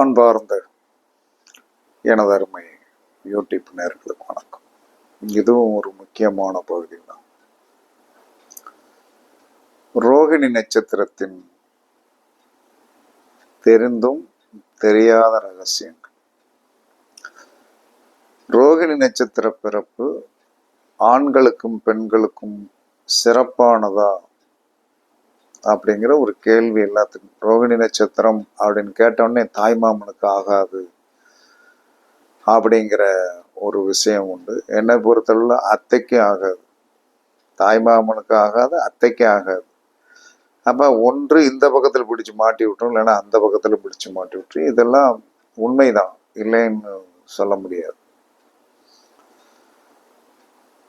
பண்பார்ந்த எனது அருமை யூடியூப் நேர்களுக்கு வணக்கம். இதுவும் ஒரு முக்கியமான பகுதி தான் ரோகிணி நட்சத்திரத்தின் தெரிந்தும் தெரியாத ரகசியங்கள். ரோகிணி நட்சத்திர பிறப்பு ஆண்களுக்கும் பெண்களுக்கும் சிறப்பானதா அப்படிங்கிற ஒரு கேள்வி எல்லாத்துக்கும். ரோகிணி நட்சத்திரம் அப்படின்னு கேட்டோடனே தாய்மாமனுக்கு ஆகாது அப்படிங்கிற ஒரு விஷயம் உண்டு. என்னை பொறுத்தளவில் அத்தைக்கு ஆகாது. தாய்மாமனுக்கு ஆகாது அத்தைக்கு ஆகாது. அப்போ ஒன்று இந்த பக்கத்தில் பிடிச்சி மாட்டி விட்டுரும் இல்லைன்னா அந்த பக்கத்தில் பிடிச்சி மாட்டி விட்டுரும். இதெல்லாம் உண்மைதான். இல்லைன்னு சொல்ல முடியாது.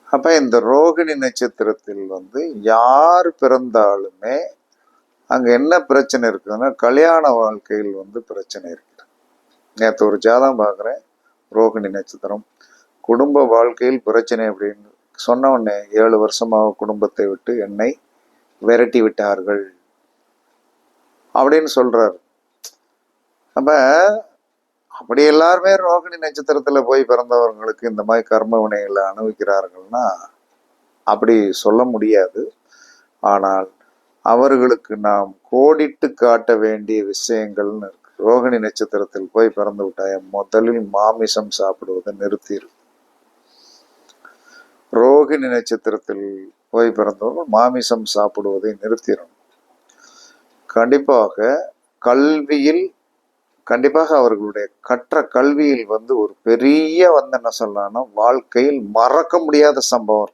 அப்போ இந்த ரோகிணி நட்சத்திரத்தில் வந்து யார் பிறந்தாலுமே அங்கே என்ன பிரச்சனை இருக்குதுன்னா கல்யாண வாழ்க்கையில் வந்து பிரச்சனை இருக்குது. நேற்று ஒரு ஜாதகம் பார்க்குறேன் ரோகிணி நட்சத்திரம். குடும்ப வாழ்க்கையில் பிரச்சனை அப்படின்னு சொன்ன உடனே ஏழு வருஷமாக குடும்பத்தை விட்டு என்னை விரட்டி விட்டார்கள். அப்படின்னு சொல்கிறார் அப்போ அப்படி எல்லாருமே ரோகிணி நட்சத்திரத்தில் போய் பிறந்தவர்களுக்கு இந்த மாதிரி கர்ம வினைகளை அனுபவிக்கிறார்கள்னா அப்படி சொல்ல முடியாது. ஆனால் அவர்களுக்கு நாம் கோடிட்டு காட்ட வேண்டிய விஷயங்கள்னு இருக்கு. ரோகிணி நட்சத்திரத்தில் போய் பிறந்து விட்டாய? முதலில் மாமிசம் சாப்பிடுவதை நிறுத்திரு. ரோகிணி நட்சத்திரத்தில் போய் பிறந்தவர்கள் மாமிசம் சாப்பிடுவதை நிறுத்திடும் கண்டிப்பாக கல்வியில் கண்டிப்பாக அவர்களுடைய கற்ற கல்வியில் வந்து ஒரு பெரிய வந்து என்ன சொல்லலாம்னா வாழ்க்கையில் மறக்க முடியாத சம்பவம்.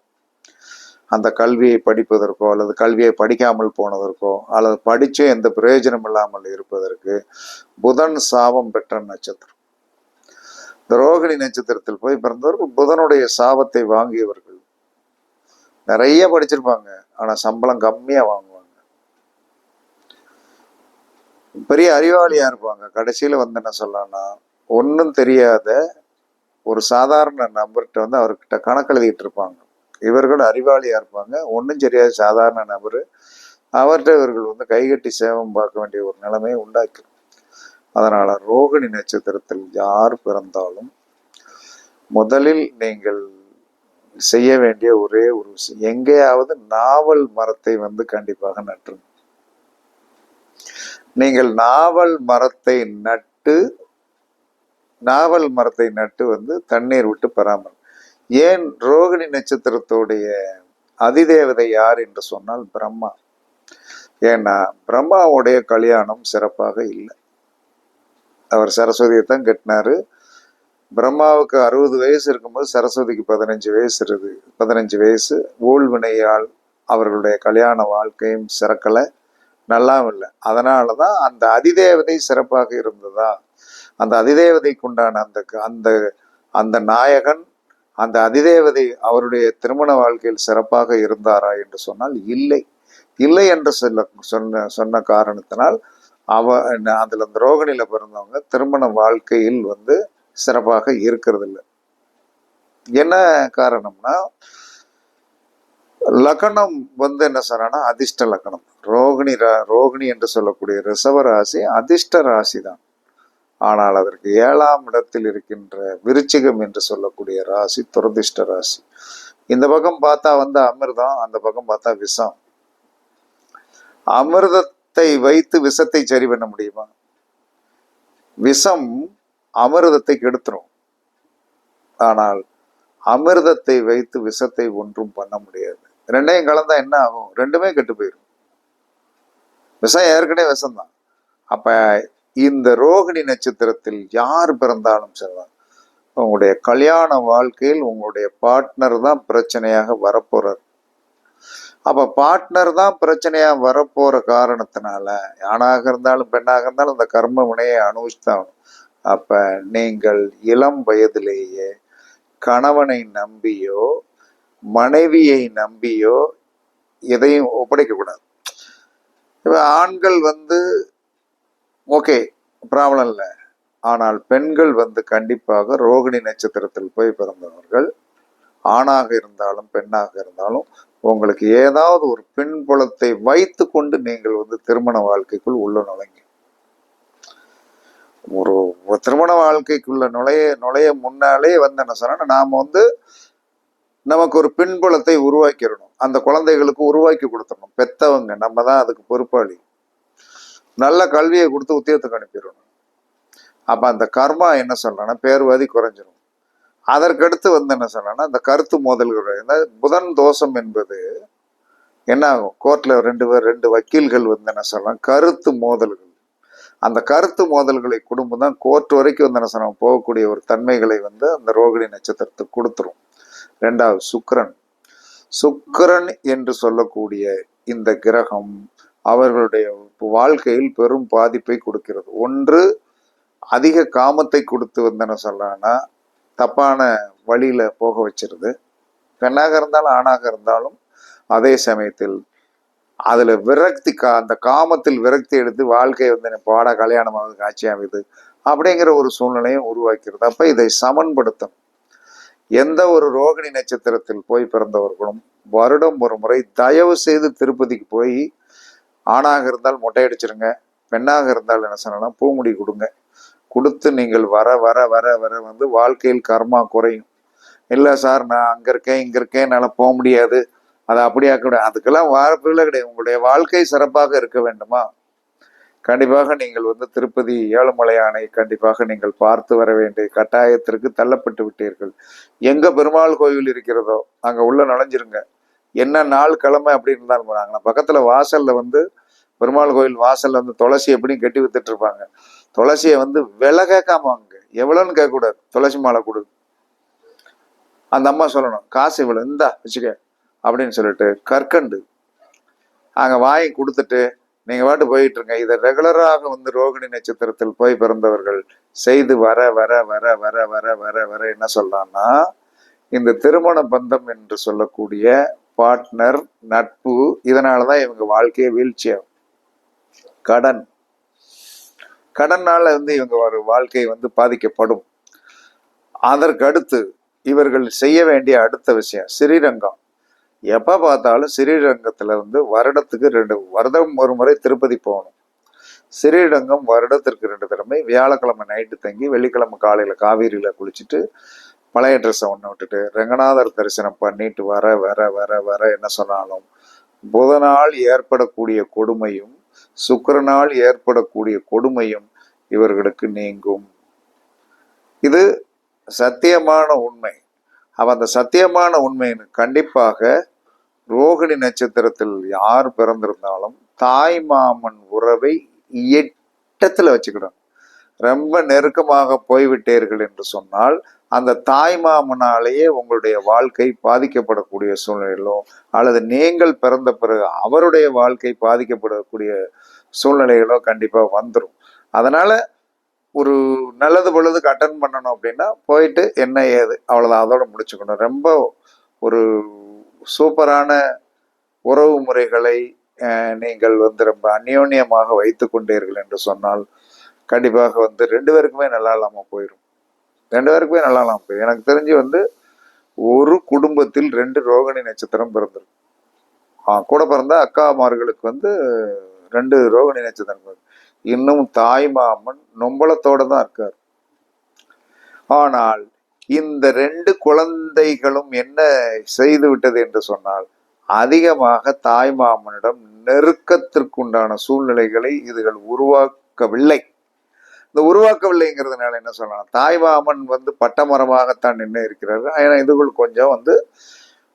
அந்த கல்வியை படிப்பதற்கோ அல்லது கல்வியை படிக்காமல் போனதற்கோ அல்லது படித்து எந்த பிரயோஜனம் இல்லாமல் இருப்பதற்கு புதன் சாபம் பெற்ற நட்சத்திரம். இந்த ரோகிணி நட்சத்திரத்தில் போய் பிறந்தவர்கள் புதனுடைய சாபத்தை வாங்கியவர்கள். நிறைய படிச்சிருப்பாங்க ஆனால் சம்பளம் கம்மியாக வாங்குவாங்க. பெரிய அறிவாளியாக இருப்பாங்க. கடைசியில் வந்து என்ன சொல்லலாம்னா ஒன்றும் தெரியாத ஒரு சாதாரண நபர்கிட்ட வந்து அவர்கிட்ட கணக்கு எழுதிட்டு இருப்பாங்க. இவர்கள் அறிவாளியா இருப்பாங்க. ஒன்றும் தெரியாத சாதாரண நபர். அவர்கிட்ட இவர்கள் வந்து கைகட்டி சேவம் பார்க்க வேண்டிய ஒரு நிலைமையை உண்டாக்கிடும் அதனால ரோகிணி நட்சத்திரத்தில் யார் பிறந்தாலும் முதலில் நீங்கள் செய்ய வேண்டிய ஒரே ஒரு விஷயம். எங்கேயாவது நாவல் மரத்தை வந்து கண்டிப்பாக நட்டுருங்க. நீங்கள் நாவல் மரத்தை நட்டு நாவல் மரத்தை நட்டு வந்து தண்ணீர் விட்டு பராமரி ஏன் ரோகிணி நட்சத்திரத்துடைய அதிதேவதை யார் என்று சொன்னால் பிரம்மா. ஏன்னா பிரம்மாவுடைய கல்யாணம் சிறப்பாக இல்லை. அவர் சரஸ்வதியை தான் கட்டினாரு. பிரம்மாவுக்கு அறுபது வயசு இருக்கும்போது சரஸ்வதிக்கு பதினஞ்சு வயசு இருக்குது பதினஞ்சு வயசு. ஊழ்வினையால் அவர்களுடைய கல்யாண வாழ்க்கையும் சிறக்கலை. நல்லாவும் இல்லை. அதனால தான் அந்த அதிதேவதை சிறப்பாக இருந்ததா? அந்த அதிதேவதைக்குண்டான அந்த அந்த அந்த நாயகன் அந்த அதிதேவதை அவருடைய திருமண வாழ்க்கையில் சிறப்பாக இருந்தாரா என்று சொன்னால் இல்லை. இல்லை என்று சொல்ல சொன்ன சொன்ன காரணத்தினால் அவ அதில் அந்த ரோகிணியில் பிறந்தவங்க திருமண வாழ்க்கையில் வந்து சிறப்பாக இருக்கிறது இல்லை என்ன காரணம்னா லக்கணம் வந்து என்ன சொன்னா அதிர்ஷ்ட லக்கணம். ரோகிணி ரா- ரோகிணி என்று சொல்லக்கூடிய ரிசவ ராசி அதிர்ஷ்ட ராசி தான் ஆனால் அதற்கு ஏழாம் இடத்தில் இருக்கின்ற விருச்சிகம் என்று சொல்லக்கூடிய ராசி துரதிர்ஷ்ட ராசி. இந்த பக்கம் பார்த்தா வந்து அமிர்தம் அந்த பக்கம் பார்த்தா விஷம். அமிர்தத்தை வைத்து விஷத்தை சரி பண்ண முடியுமா? விஷம் அமிர்தத்தை கெடுத்துரும். ஆனால் அமிர்தத்தை வைத்து விஷத்தை ஒன்றும் பண்ண முடியாது. ரெண்டையும் கலந்தா என்ன ஆகும்? ரெண்டுமே கெட்டு போயிடும் விஷம் ஏற்கனவே விஷம்தான். அப்ப இந்த ரோகிணி நட்சத்திரத்தில் யார் பிறந்தாலும் சரிதான் உங்களுடைய கல்யாண வாழ்க்கையில் உங்களுடைய பார்ட்னர் தான் பிரச்சனையாக வரப்போறார். அப்ப பார்ட்னர் தான் பிரச்சனையா வரப்போற காரணத்தினால ஆணாக இருந்தாலும் பெண்ணாக இருந்தாலும் அந்த கர்ம வினையை அனுபவிச்சுதான் அப்ப நீங்கள் இளம் வயதிலேயே கணவனை நம்பியோ மனைவியை நம்பியோ எதையும் ஒப்படைக்க கூடாது இப்ப ஆண்கள் வந்து ஓகே ப்ராப்ளம் இல்லை. ஆனால் பெண்கள் வந்து கண்டிப்பாக ரோகிணி நட்சத்திரத்தில் போய் பிறந்தவர்கள். ஆணாக இருந்தாலும் பெண்ணாக இருந்தாலும் உங்களுக்கு ஏதாவது ஒரு பின்புலத்தை வைத்து கொண்டு நீங்கள் வந்து திருமண வாழ்க்கைக்குள் உள்ள நுழைங்க. ஒரு திருமண வாழ்க்கைக்குள்ள நுழைய நுழைய முன்னாலே வந்து என்ன சொன்னா நாம் வந்து நமக்கு ஒரு பின்புலத்தை உருவாக்கிடணும். அந்த குழந்தைகளுக்கு உருவாக்கி கொடுத்துடணும். பெத்தவங்க நம்ம தான் அதுக்கு பொறுப்பாளி. நல்ல கல்வியை கொடுத்து உத்தியோகத்துக்கு அனுப்பிடணும். அப்போ அந்த கர்மா என்ன சொல்லணும்னா பேர்வாதி குறைஞ்சிரும். அதற்கடுத்து வந்து என்ன சொல்லணும்னா அந்த கருத்து மோதல்கள். புதன் தோஷம் என்பது என்ன ஆகும் கோர்ட்டில் ரெண்டு பேர் ரெண்டு வக்கீல்கள் வந்து என்ன சொல்லலாம் கருத்து மோதல்கள். அந்த கருத்து மோதல்களை குடும்பம் தான் கோர்ட் வரைக்கும் வந்து என்ன சொல்லணும் போகக்கூடிய ஒரு தன்மைகளை வந்து அந்த ரோகிணி நட்சத்திரத்துக்கு கொடுத்துரும். ரெண்டாவது சுக்கரன். சுக்கரன் என்று சொல்லக்கூடிய இந்த கிரகம் அவர்களுடைய வாழ்க்கையில் பெரும் பாதிப்பை கொடுக்கிறது. ஒன்று அதிக காமத்தை கொடுத்து வந்தன என்ன சொல்லலாம்னா தப்பான வழியில போக வச்சிருது. பெண்ணாக இருந்தாலும் ஆணாக இருந்தாலும் அதே சமயத்தில் அதுல விரக்தி கா அந்த காமத்தில் விரக்தி எடுத்து வாழ்க்கை வந்து பாட கல்யாணமாக காட்சி அமைது அப்படிங்கிற ஒரு சூழ்நிலையும் உருவாக்கிறது. அப்ப இதை சமன்படுத்தும் எந்த ஒரு ரோகிணி நட்சத்திரத்தில் போய் பிறந்தவர்களும் வருடம் ஒரு முறை தயவு செய்து திருப்பதிக்கு போய் ஆணாக இருந்தால் மொட்டையடிச்சிருங்க பெண்ணாக இருந்தால் என்ன சொல்லலாம் பூமுடி கொடுங்க. கொடுத்து நீங்கள் வர வர வர வர வந்து வாழ்க்கையில் கர்மா குறையும். இல்லை சார் நான் அங்கே இருக்கேன் இங்கே இருக்கேன் என்னால் போக முடியாது. அதை அப்படியே கூட அதுக்கெல்லாம் வாய்ப்புகளே கிடையாது. உங்களுடைய வாழ்க்கை சிறப்பாக இருக்க வேண்டுமா? கண்டிப்பாக நீங்கள் வந்து திருப்பதி ஏழுமலையானை கண்டிப்பாக நீங்கள் பார்த்து வர வேண்டிய கட்டாயத்திற்கு தள்ளப்பட்டு விட்டீர்கள். எங்கே பெருமாள் கோவில் இருக்கிறதோ அங்கே உள்ள நுழைஞ்சிருங்க. என்ன நாள் கிழமை அப்படின்னு இருந்தாலும் போனாங்கன்னா பக்கத்துல வாசல்ல வந்து பெருமாள் கோயில் வாசல்ல வந்து துளசி எப்படியும் கட்டி வித்துட்டு இருப்பாங்க. துளசியை வந்து விலை கேட்காம வாங்க எவ்வளோன்னு கேட்கக்கூடாது. துளசி மாலை கொடு. அந்த அம்மா சொல்லணும் காசு இவ்வளோ இந்தா வச்சுக்க அப்படின்னு சொல்லிட்டு கற்கண்டு. அங்கே வாங்கி கொடுத்துட்டு நீங்கள் பாட்டு போயிட்டு இருங்க. இதை ரெகுலராக வந்து ரோகிணி நட்சத்திரத்தில் போய் பிறந்தவர்கள் செய்து வர வர வர வர வர வர வர என்ன சொல்றான்னா இந்த திருமண பந்தம் என்று சொல்லக்கூடிய பார்ட்னர் நட்பு இதனால தான் இவங்க வாழ்க்கையை வீழ்ச்சியாகும். கடன். கடனால வந்து இவங்க ஒரு வாழ்க்கை வந்து பாதிக்கப்படும். அதற்கு அடுத்து இவர்கள் செய்ய வேண்டிய அடுத்த விஷயம் ஸ்ரீரங்கம் எப்போ பார்த்தாலும் ஸ்ரீரங்கத்தில் வந்து வருடத்துக்கு ரெண்டு வருடம் ஒரு முறை திருப்பதி போகணும். ஸ்ரீரங்கம் வருடத்திற்கு ரெண்டு தடவை வியாழக்கிழமை நைட்டு தங்கி வெள்ளிக்கிழமை காலையில் காவேரியில் குளிச்சுட்டு பழைய ட்ரெஸ்ஸை ஒன்று விட்டுட்டு ரங்கநாதர் தரிசனம் பண்ணிட்டு வர வர வர வர என்ன சொன்னாலும் புதனால் ஏற்படக்கூடிய கொடுமையும் சுக்கிரனால் ஏற்படக்கூடிய கொடுமையும் இவர்களுக்கு நீங்கும். இது சத்தியமான உண்மை. அவ அந்த சத்தியமான உண்மைன்னு கண்டிப்பாக ரோகிணி நட்சத்திரத்தில் யார் பிறந்திருந்தாலும் தாய் மாமன் உறவை எட்டத்தில் வச்சுக்கிடணும் ரொம்ப நெருக்கமாக போய்விட்டீர்கள் என்று சொன்னால் அந்த தாய் மாமனாலேயே உங்களுடைய வாழ்க்கை பாதிக்கப்படக்கூடிய சூழ்நிலையிலும் அல்லது நீங்கள் பிறந்த பிறகு அவருடைய வாழ்க்கை பாதிக்கப்படக்கூடிய சூழ்நிலைகளோ கண்டிப்பாக வந்துடும் அதனால ஒரு நல்லது பொழுதுக்கு அட்டன் பண்ணணும் அப்படின்னா போயிட்டு என்ன ஏது அவ்வளோதான் அதோட முடிச்சுக்கணும். ரொம்ப ஒரு சூப்பரான உறவு முறைகளை நீங்கள் வந்து ரொம்ப அந்யோன்யமாக வைத்து கொண்டீர்கள் என்று சொன்னால் கண்டிப்பாக வந்து ரெண்டு பேருக்குமே நல்லா இல்லாமல் போயிடும் ரெண்டு பேருக்குமே நல்லா இல்லாமல் போயிடும் எனக்கு தெரிஞ்சு வந்து ஒரு குடும்பத்தில் ரெண்டு ரோகிணி நட்சத்திரம் பிறந்திருக்கு. ஆ, கூட பிறந்த அக்காமார்களுக்கு வந்து ரெண்டு ரோகிணி நட்சத்திரம் இன்னும் தாய் மாமன் நொம்பலத்தோட தான் இருக்கார். ஆனால் இந்த ரெண்டு குழந்தைகளும் என்ன செய்து விட்டது என்று சொன்னால் அதிகமாக தாய் மாமனிடம் நெருக்கத்திற்குண்டான சூழ்நிலைகளை இதுகள் உருவாக்கவில்லை. இந்த உருவாக்கவில்லைங்கிறதுனால என்ன சொல்லலாம்? தாய்வாமன் வந்து பட்டமரமாகத்தான் நின்று இருக்கிறார்கள் ஏன்னா இதுகள் கொஞ்சம் வந்து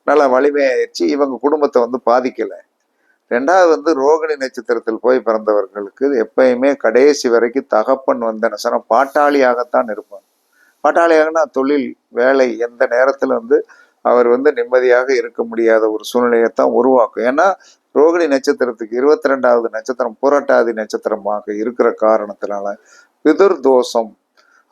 நல்லா வலிமையாயிடுச்சு இவங்க குடும்பத்தை வந்து பாதிக்கலை. ரெண்டாவது வந்து ரோகிணி நட்சத்திரத்தில் போய் பிறந்தவர்களுக்கு எப்பயுமே கடைசி வரைக்கும் தகப்பன் வந்து என்ன சொன்னால் பாட்டாளியாகத்தான் இருப்பாங்க பாட்டாளியாகனா தொழில் வேலை எந்த நேரத்தில் வந்து அவர் வந்து நிம்மதியாக இருக்க முடியாத ஒரு சூழ்நிலையைத்தான் உருவாக்கும். ஏன்னா ரோகிணி நட்சத்திரத்துக்கு இருபத்தி ரெண்டாவது நட்சத்திரம் புரட்டாதி நட்சத்திரமாக இருக்கிற காரணத்தினால பிதுர் தோஷம்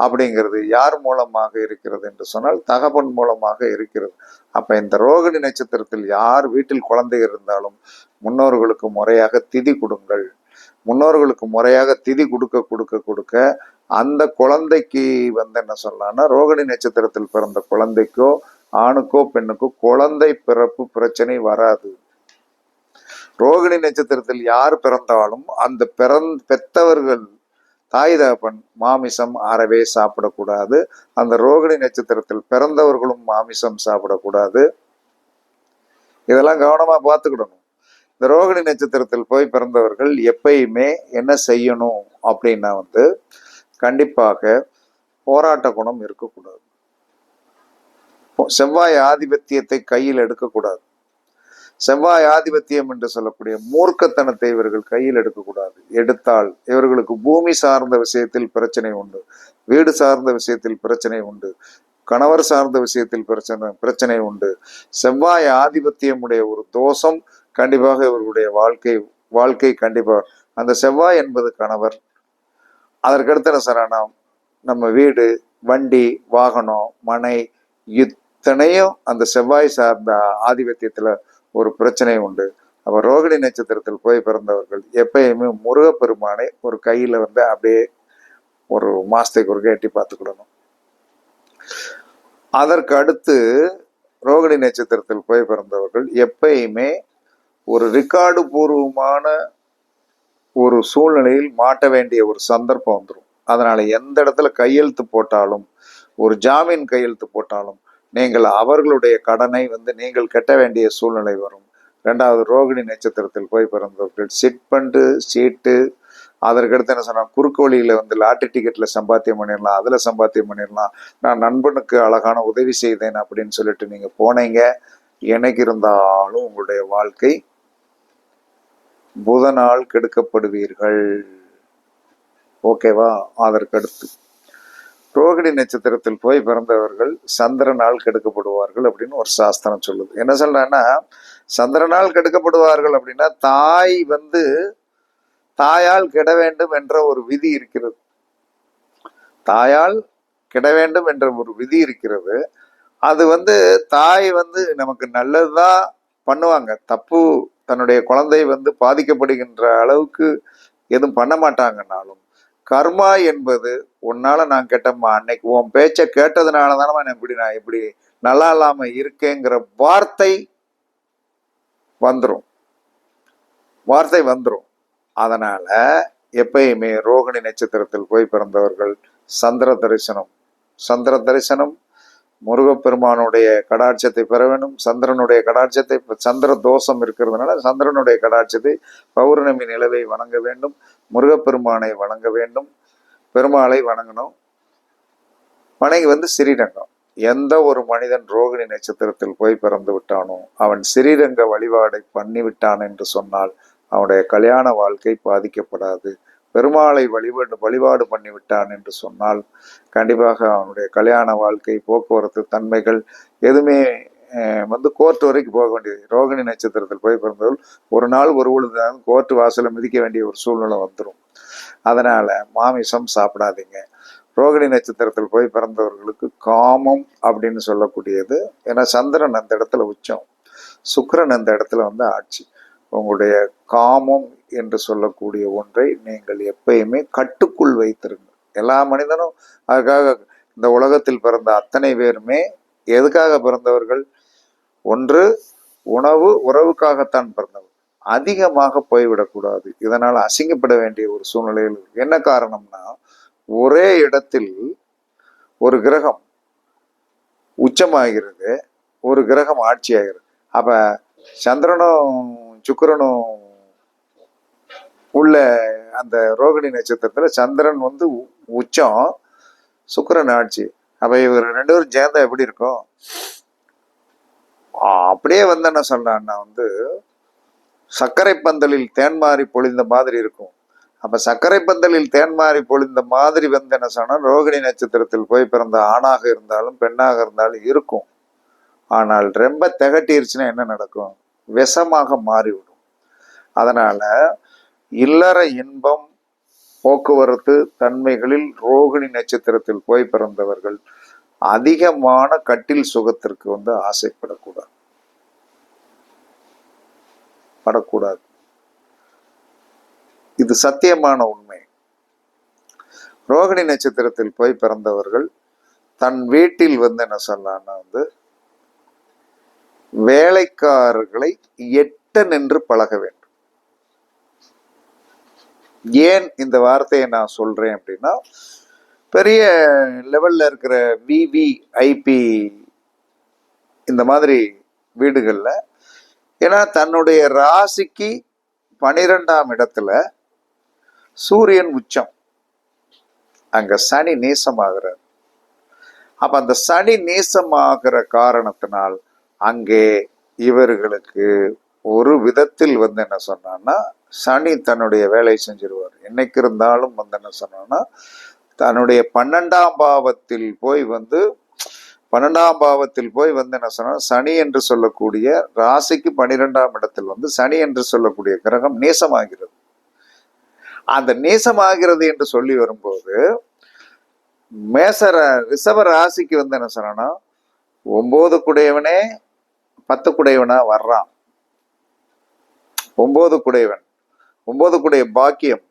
அப்படிங்கிறது யார் மூலமாக இருக்கிறது என்று சொன்னால் தகப்பன் மூலமாக இருக்கிறது. அப்ப இந்த ரோகிணி நட்சத்திரத்தில் யார் வீட்டில் குழந்தை இருந்தாலும் முன்னோர்களுக்கு முறையாக திதி கொடுங்கள். முன்னோர்களுக்கு முறையாக திதி கொடுக்க கொடுக்க கொடுக்க அந்த குழந்தைக்கு வந்து என்ன சொல்லலாம்னா ரோகிணி நட்சத்திரத்தில் பிறந்த குழந்தைக்கோ ஆணுக்கோ பெண்ணுக்கோ குழந்தை பிறப்பு பிரச்சனை வராது. ரோகிணி நட்சத்திரத்தில் யார் பிறந்தாலும் அந்த பிறந் பெத்தவர்கள் தாய் தகப்பன் மாமிசம் அறவே சாப்பிடக்கூடாது. அந்த ரோகிணி நட்சத்திரத்தில் பிறந்தவர்களும் மாமிசம் சாப்பிடக்கூடாது. இதெல்லாம் கவனமாக பார்த்துக்கிடணும். இந்த ரோகிணி நட்சத்திரத்தில் போய் பிறந்தவர்கள் எப்பயுமே என்ன செய்யணும் அப்படின்னா வந்து கண்டிப்பாக போராட்ட குணம் இருக்கக்கூடாது. செவ்வாய் ஆதிபத்தியத்தை கையில் எடுக்கக்கூடாது. செவ்வாய் ஆதிபத்தியம் என்று சொல்லக்கூடிய மூர்க்கத்தனத்தை இவர்கள் கையில் எடுக்கக்கூடாது. எடுத்தால் இவர்களுக்கு பூமி சார்ந்த விஷயத்தில் பிரச்சனை உண்டு. வீடு சார்ந்த விஷயத்தில் பிரச்சனை உண்டு. கணவர் சார்ந்த விஷயத்தில் பிரச்சனை பிரச்சனை உண்டு. செவ்வாய் ஆதிபத்தியம் உடைய ஒரு தோஷம் கண்டிப்பாக இவர்களுடைய வாழ்க்கை வாழ்க்கை கண்டிப்பாக அந்த செவ்வாய் என்பது கணவர். அதற்கடுத்த சரணம் நம்ம வீடு வண்டி வாகனம் மனை இத்தனையும் அந்த செவ்வாய் சார்ந்த ஆதிபத்தியத்தில் ஒரு பிரச்சனை உண்டு. அப்போ ரோகிணி நட்சத்திரத்தில் போய் பிறந்தவர்கள் எப்பயுமே முருகப்பெருமானை ஒரு கையில் வந்து அப்படியே ஒரு மாசத்துக்கு ஒரு கேட்டி பார்த்துக்கிடணும். அதற்கு அடுத்து ரோகிணி நட்சத்திரத்தில் போய் பிறந்தவர்கள் எப்பயுமே ஒரு ரெக்கார்டு பூர்வமான ஒரு சூழ்நிலையில் மாட்ட வேண்டிய ஒரு சந்தர்ப்பம் வந்துடும் அதனால் எந்த இடத்துல கையெழுத்து போட்டாலும் ஒரு ஜாமீன் கையெழுத்து போட்டாலும் நீங்கள் அவர்களுடைய கடனை வந்து நீங்கள் கட்ட வேண்டிய சூழ்நிலை வரும். ரெண்டாவது ரோகிணி நட்சத்திரத்தில் போய் பிறந்தவர்கள். சிட் பண்டு சீட்டு அதற்கடுத்து என்ன சொன்னால் குறுக்கு வழியில் வந்து லாட்டரி டிக்கெட்டில் சம்பாத்தியம் பண்ணிடலாம் அதில் சம்பாத்தியம் பண்ணிடலாம் நான் நண்பனுக்கு அழகான உதவி செய்தேன் அப்படின்னு சொல்லிட்டு நீங்கள் போனீங்க. எனக்கு இருந்தாலும் உங்களுடைய வாழ்க்கை புதனால் கெடுக்கப்படுவீர்கள். ஓகேவா? அதற்கடுத்து ரோகிணி நட்சத்திரத்தில் போய் பிறந்தவர்கள் சந்திரனால் கெடுக்கப்படுவார்கள் அப்படின்னு ஒரு சாஸ்திரம் சொல்லுது. என்ன சொல்றேன்னா சந்திரனால் கெடுக்கப்படுவார்கள் அப்படின்னா தாய் வந்து தாயால் கெட வேண்டும் என்ற ஒரு விதி இருக்கிறது. தாயால் கெட வேண்டும் என்ற ஒரு விதி இருக்கிறது. அது வந்து தாய் வந்து நமக்கு நல்லதுதான் பண்ணுவாங்க. தப்பு தன்னுடைய குழந்தை வந்து பாதிக்கப்படுகின்ற அளவுக்கு எதுவும் பண்ண மாட்டாங்கன்னாலும் கர்மா என்பது உன்னால நான் கேட்டம்மா அன்னைக்கு உன் பேச்சை கேட்டதுனால தானம்மா நான் இப்படி நான் இப்படி நல்லா இல்லாம இருக்கேங்கிற வார்த்தை வந்துடும் வார்த்தை வந்துடும் அதனால எப்பயுமே ரோகிணி நட்சத்திரத்தில் போய் பிறந்தவர்கள் சந்திர தரிசனம் சந்திர தரிசனம் முருகப்பெருமானுடைய கடாட்சத்தை பெற வேண்டும் சந்திரனுடைய கடாட்சத்தை சந்திர தோஷம் இருக்கிறதுனால சந்திரனுடைய கடாட்சத்தை பௌர்ணமி நிலவை வணங்க வேண்டும் முருகப்பெருமானை வணங்க வேண்டும். பெருமாளை வணங்கணும். வணங்கி வந்து ஸ்ரீரங்கம் எந்த ஒரு மனிதன் ரோகிணி நட்சத்திரத்தில் போய் பிறந்து விட்டானோ அவன் ஸ்ரீரங்க வழிபாடை பண்ணி விட்டான் என்று சொன்னால் அவனுடைய கல்யாண வாழ்க்கை பாதிக்கப்படாது. பெருமாளை வழிபாடு வழிபாடு பண்ணிவிட்டான் என்று சொன்னால் கண்டிப்பாக அவனுடைய கல்யாண வாழ்க்கை போக்குவரத்து தன்மைகள் எதுவுமே வந்து கோர்ட் வரைக்கும் போக வேண்டியது. ரோகிணி நட்சத்திரத்தில் போய் பிறந்தவர்கள் ஒரு நாள் ஒரு பொழுது கோர்ட் வாசலை மிதிக்க வேண்டிய ஒரு சூழ்நிலை வந்துடும் அதனால் மாமிசம் சாப்பிடாதீங்க. ரோகிணி நட்சத்திரத்தில் போய் பிறந்தவர்களுக்கு காமம் அப்படின்னு சொல்லக்கூடியது. ஏன்னா சந்திரன் அந்த இடத்துல உச்சம். சுக்கரன் அந்த இடத்துல வந்து ஆட்சி. உங்களுடைய காமம் என்று சொல்லக்கூடிய ஒன்றை நீங்கள் எப்பயுமே கட்டுக்குள் வைத்திருங்க எல்லா மனிதனும் அதுக்காக இந்த உலகத்தில் பிறந்த அத்தனை பேருமே எதுக்காக பிறந்தவர்கள்? ஒன்று உணவு உறவுக்காகத்தான் பிறந்தவர். அதிகமாக போய்விடக்கூடாது. இதனால் அசிங்கப்பட வேண்டிய ஒரு சூழ்நிலையில் என்ன காரணம்னா ஒரே இடத்தில் ஒரு கிரகம் உச்சமாகிறது ஒரு கிரகம் ஆட்சி ஆகிறது அப்ப சந்திரனும் சுக்கரனும் உள்ள அந்த ரோகிணி நட்சத்திரத்துல சந்திரன் வந்து உச்சம் சுக்கரன் ஆட்சி. அப்ப இவர் ரெண்டு பேரும் சேர்ந்தா எப்படி இருக்கும்? அப்படியே வந்து என்ன சொல்றான்னா வந்து சர்க்கரை பந்தலில் தேன்மாறி பொழிந்த மாதிரி இருக்கும். அப்ப சர்க்கரை பந்தலில் தேன்மாறி பொழிந்த மாதிரி வந்து என்ன சொன்னா ரோகிணி நட்சத்திரத்தில் போய் பிறந்த ஆணாக இருந்தாலும் பெண்ணாக இருந்தாலும் இருக்கும். ஆனால் ரொம்ப திகட்டிருச்சுன்னா என்ன நடக்கும்? விஷமாக மாறிவிடும். அதனால இல்லற இன்பம் போக்குவரத்து தன்மைகளில் ரோகிணி நட்சத்திரத்தில் போய் பிறந்தவர்கள் அதிகமான கட்டில் சுகத்திற்கு வந்து ஆசைப்படக்கூடாது. படக்கூடாது. இது சத்தியமான உண்மை. ரோகிணி நட்சத்திரத்தில் போய் பிறந்தவர்கள் தன் வீட்டில் வந்து என்ன சொல்லலாம்னா வந்து வேலைக்காரர்களை எட்ட நின்று பழக வேண்டும். ஏன் இந்த வார்த்தையை நான் சொல்றேன் அப்படின்னா பெரிய லெவலில் இருக்கிற விவிஐபி இந்த மாதிரி வீடுகளில் ஏன்னா தன்னுடைய ராசிக்கு பனிரெண்டாம் இடத்துல சூரியன் உச்சம். அங்கே சனி நேசமாகிறார். அப்போ அந்த சனி நேசமாகிற காரணத்தினால் அங்கே இவர்களுக்கு ஒரு விதத்தில் வந்து என்ன சொன்னான்னா சனி தன்னுடைய வேலையை செஞ்சிருவார். என்னைக்கு இருந்தாலும் வந்து என்ன சொன்னான்னா தன்னுடைய பன்னெண்டாம் பாவத்தில் போய் வந்து பன்னெண்டாம் பாவத்தில் போய் வந்து என்ன சொன்னா சனி என்று சொல்லக்கூடிய ராசிக்கு பன்னிரெண்டாம் இடத்தில் வந்து சனி என்று சொல்லக்கூடிய கிரகம் நேசமாகிறது. அந்த நேசமாகிறது என்று சொல்லி வரும்போது மேசர ரிஷப ராசிக்கு வந்து என்ன சொன்னா ஒன்பது குடையவனே பத்து குடையவனா வர்றான். ஒன்பது குடையவன். ஒன்பது குடைய பாக்கியம்.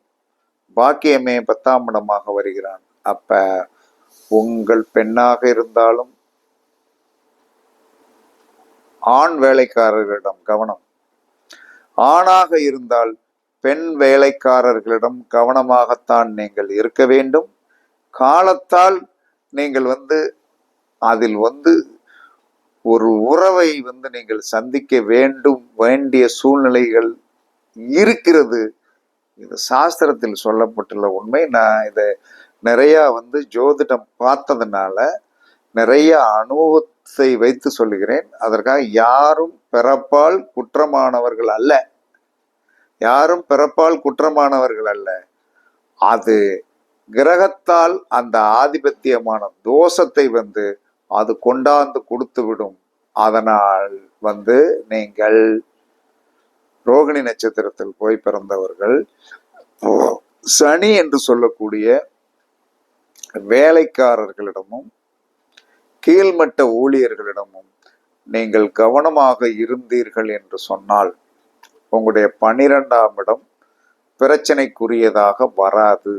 பாக்கியமே பத்தாம் இடமாக வருகிறான். அப்ப உங்கள் பெண்ணாக இருந்தாலும் ஆண் வேலைக்காரர்களிடம் கவனம். ஆணாக இருந்தால் பெண் வேலைக்காரர்களிடம் கவனமாகத்தான் நீங்கள் இருக்க வேண்டும். காலத்தால் நீங்கள் வந்து அதில் வந்து ஒரு உறவை வந்து நீங்கள் சந்திக்க வேண்டும். வேண்டிய சூழ்நிலைகள் இருக்கிறது. இது சாஸ்திரத்தில் சொல்லப்பட்டுள்ள உண்மை. நான் இதை நிறையா வந்து ஜோதிடம் பார்த்ததுனால நிறைய அனுபவத்தை வைத்து சொல்லுகிறேன். அதற்காக யாரும் பிறப்பால் குற்றமானவர்கள் அல்ல. யாரும் பிறப்பால் குற்றமானவர்கள் அல்ல. அது கிரகத்தால் அந்த ஆதிபத்தியமான தோஷத்தை வந்து அது கொண்டாந்து கொடுத்து விடும் அதனால் வந்து நீங்கள் ரோகிணி நட்சத்திரத்தில் போய் பிறந்தவர்கள். சனி என்று சொல்லக்கூடிய வேலைக்காரர்களிடமும் கீழ்மட்ட ஊழியர்களிடமும் நீங்கள் கவனமாக இருந்தீர்கள் என்று சொன்னால் உங்களுடைய பனிரெண்டாம் இடம் பிரச்சனைக்குரியதாக வராது.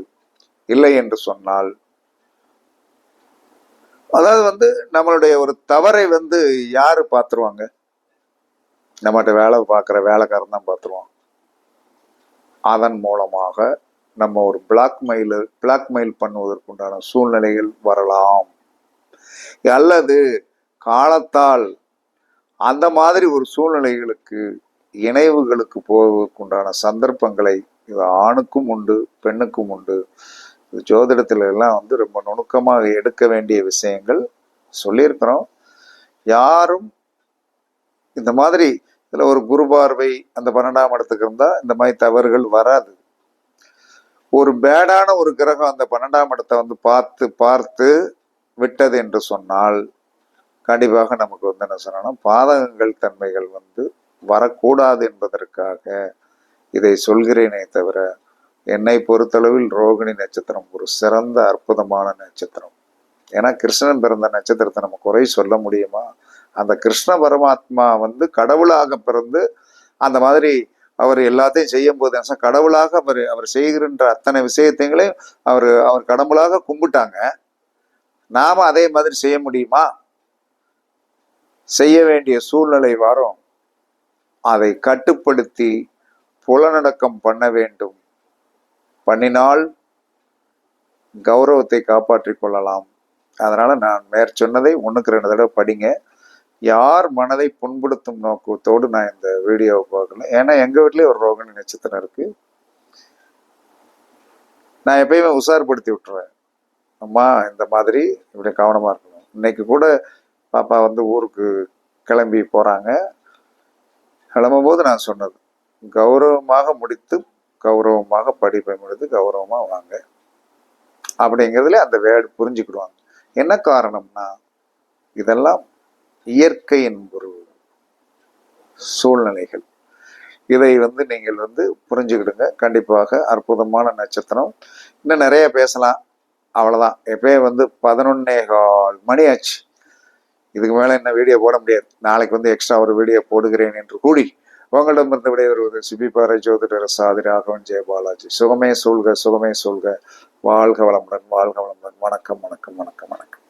இல்லை என்று சொன்னால் அதாவது வந்து நம்மளுடைய ஒரு தவறை வந்து யாரு பார்த்துருவாங்க? நம்மகிட்ட வேலை பார்க்குற வேலைக்காரன் தான் பார்த்துருவான். அதன் மூலமாக நம்ம ஒரு பிளாக்மெயில் பிளாக்மெயில் பண்ணுவதற்குண்டான சூழ்நிலைகள் வரலாம். அல்லது காலத்தால் அந்த மாதிரி ஒரு சூழ்நிலைகளுக்கு இணைவுகளுக்கு போவதற்குண்டான சந்தர்ப்பங்களை இது ஆணுக்கும் உண்டு பெண்ணுக்கும் உண்டு. இது ஜோதிடத்துல எல்லாம் வந்து ரொம்ப நுணுக்கமாக எடுக்க வேண்டிய விஷயங்கள் சொல்லியிருக்கிறோம். யாரும் இந்த மாதிரி இதுல ஒரு குரு பார்வை அந்த பன்னெண்டாம் இடத்துக்கு இருந்தா இந்த மாதிரி தவறுகள் வராது. ஒரு பேடான ஒரு கிரகம் அந்த பன்னெண்டாம் இடத்தை வந்து பார்த்து பார்த்து விட்டது என்று சொன்னால் கண்டிப்பாக நமக்கு வந்து என்ன சொன்னா பாதகங்கள் தன்மைகள் வந்து வரக்கூடாது என்பதற்காக இதை சொல்கிறேனே தவிர என்னை பொறுத்தளவில் ரோகிணி நட்சத்திரம் ஒரு சிறந்த அற்புதமான நட்சத்திரம். ஏன்னா கிருஷ்ணன் பிறந்த நட்சத்திரத்தை நம்ம குறை சொல்ல முடியுமா? அந்த கிருஷ்ண பரமாத்மா வந்து கடவுளாக பிறந்து அந்த மாதிரி அவர் எல்லாத்தையும் செய்யும் போது கடவுளாக அவர் அவர் செய்கின்ற அத்தனை விஷயத்தையும் அவர் அவர் கடவுளாக கும்பிட்டாங்க. நாம அதே மாதிரி செய்ய முடியுமா? செய்ய வேண்டிய சூழ்நிலை வரும். அதை கட்டுப்படுத்தி புலநடக்கம் பண்ண வேண்டும். பண்ணினால் கௌரவத்தை காப்பாற்றிக் கொள்ளலாம். அதனால நான் மேற் சொன்னதை ஒன்றுக்கு ரெண்டு தடவை படிங்க. யார் மனதை புண்படுத்தும் நோக்கத்தோடு நான் இந்த வீடியோவை பார்க்கல. ஏன்னா எங்க வீட்லேயே ஒரு ரோகிணி நட்சத்திரம் இருக்கு. நான் எப்பயுமே உஷார்படுத்தி விட்டுருவேன். அம்மா இந்த மாதிரி இப்படி கவனமா இருக்கணும். இன்னைக்கு கூட பாப்பா வந்து ஊருக்கு கிளம்பி போறாங்க. கிளம்பும் போது நான் சொன்னது கௌரவமாக முடித்து கௌரவமாக படிப்பை முடித்து கௌரவமாக வாங்க. அப்படிங்கிறதுல அந்த வேர்டு புரிஞ்சுக்கிடுவாங்க. என்ன காரணம்னா இதெல்லாம் இயற்கையின் ஒரு சூழ்நிலைகள். இதை வந்து நீங்கள் வந்து புரிஞ்சுக்கிடுங்க. கண்டிப்பாக அற்புதமான நட்சத்திரம். இன்னும் நிறைய பேசலாம். அவ்வளோதான் எப்பயே வந்து பதினொன்னே கால் மணி ஆச்சு. இதுக்கு மேலே என்ன வீடியோ போட முடியாது. நாளைக்கு வந்து எக்ஸ்ட்ரா ஒரு வீடியோ போடுகிறேன் என்று கூடி உங்களிடமிருந்து விடைபெறுவது சிபிபாறை ஜோதிடர் சாதி ராகவன் ஜெயபாலாஜி சுகமே சொல்க சுகமே சொல்க வாழ்க வளமுடன் வாழ்க வளமுடன். வணக்கம் வணக்கம் வணக்கம் வணக்கம்.